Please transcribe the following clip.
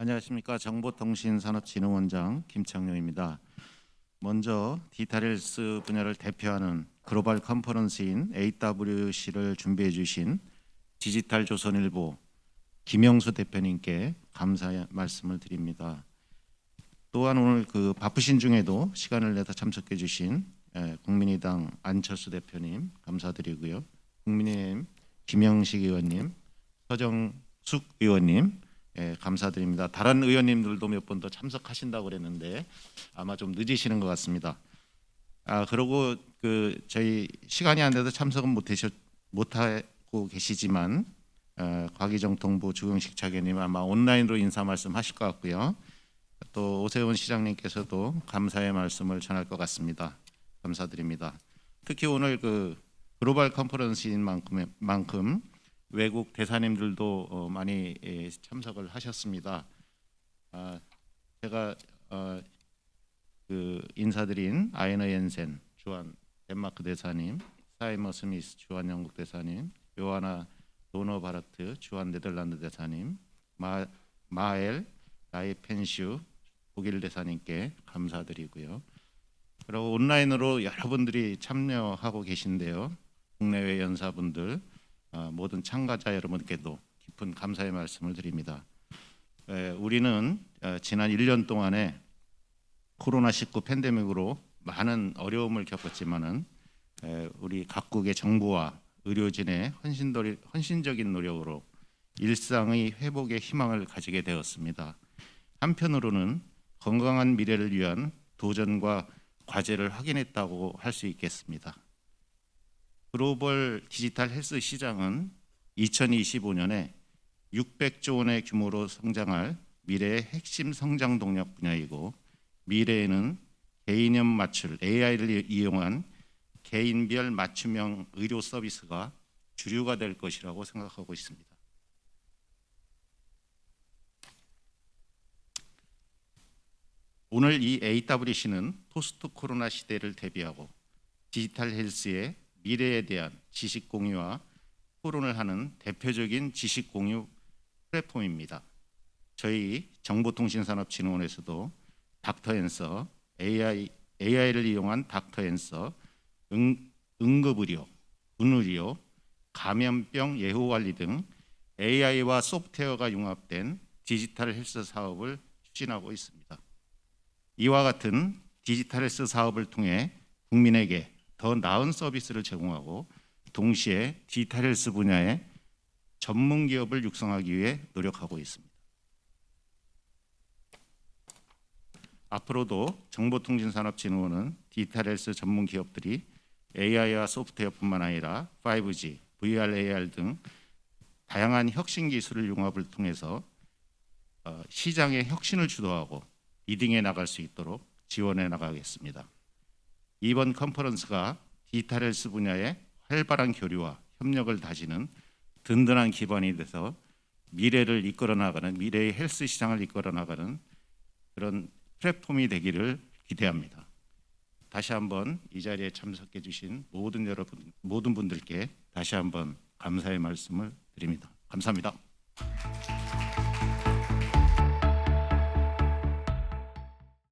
안녕하십니까 정보통신산업진흥원장 김창룡입니다. 먼저 디지털헬스 분야를 대표하는 글로벌 컨퍼런스인 AWC를 준비해 주신 디지털 조선일보 김영수 대표님께 감사의 말씀을 드립니다. 또한 오늘 그 바쁘신 중에도 시간을 내서 참석해 주신 에, 국민의당 안철수 대표님 감사드리고요. 국민의힘 김영식 의원님, 서정숙 의원님 예, 감사드립니다. 다른 의원님들도 몇번더 참석하신다고 그랬는데 아마 좀 늦으시는 것 같습니다. 아 그리고 그 저희 시간이 안 돼서 참석은 못하셨 못 하고 계시지만 어, 과기정통부 주경식 차관님 아마 온라인으로 인사 말씀하실 것 같고요. 또 오세훈 시장님께서도 감사의 말씀을 전할 것 같습니다. 감사드립니다. 특히 오늘 그 글로벌 컨퍼런스인 만큼, 만큼 외국 대사님들도 어, 많이 예, 참석을 하셨습니다. 아, 제가 어, 그 인사드린 아이너 옌센 주한 덴마크 대사님, 사이머 스미스 주한 영국 대사님, 요하나 도너 바르트 주한 네덜란드 대사님, 마, 마엘 나이 펜슈 독일 대사님께 감사드리고요. 그리고 온라인으로 여러분들이 참여하고 계신데요. 국내외 연사분들 어, 모든 참가자 여러분께도 깊은 감사의 말씀을 드립니다. 에, 우리는 어, 지난 1년 동안에 코로나 19 팬데믹으로 많은 어려움을 겪었지만은 에, 우리 각국의 정부와 의료진의 헌신적인 노력으로 일상의 회복의 희망을 가지게 되었습니다. 한편으로는 건강한 미래를 위한 도전과 과제를 확인했다고 할 수 있겠습니다. 글로벌 디지털 헬스 시장은 2025년에 600조 원의 규모로 성장할 미래의 핵심 성장 동력 분야이고 미래에는 개인형 맞출 AI를 이용한 개인별 맞춤형 의료 서비스가 주류가 될 것이라고 생각하고 있습니다. 오늘 이 AWC는 포스트 코로나 시대를 대비하고 디지털 헬스의 미래에 대한 지식 공유와 토론을 하는 대표적인 지식 공유 플랫폼입니다. 저희 정보통신산업진흥원에서도 닥터앤서 AI AI를 이용한 닥터앤서 응, 응급의료, 군의료, 감염병 예후 관리 등 AI와 소프트웨어가 융합된 디지털 헬스 사업을 추진하고 있습니다. 이와 같은 디지털 헬스 사업을 통해 국민에게 더 나은 서비스를 제공하고 동시에 디지털 헬스 분야의 전문 기업을 육성하기 위해 노력하고 있습니다. 앞으로도 정보통신산업진흥원은 디지털 헬스 전문 기업들이 AI와 소프트웨어뿐만 아니라 5G, VR, AR 등 다양한 혁신 기술을 융합을 통해서 어, 시장의 혁신을 주도하고 리딩해 나갈 수 있도록 지원해 나가겠습니다. 이번 컨퍼런스가 디지털 헬스 분야의 활발한 교류와 협력을 다지는 든든한 기반이 돼서 미래를 이끌어 나가는 미래의 헬스 시장을 이끌어 나가는 그런 플랫폼이 되기를 기대합니다. 다시 한번 이 자리에 참석해 주신 모든 여러분 모든 분들께 다시 한번 감사의 말씀을 드립니다. 감사합니다.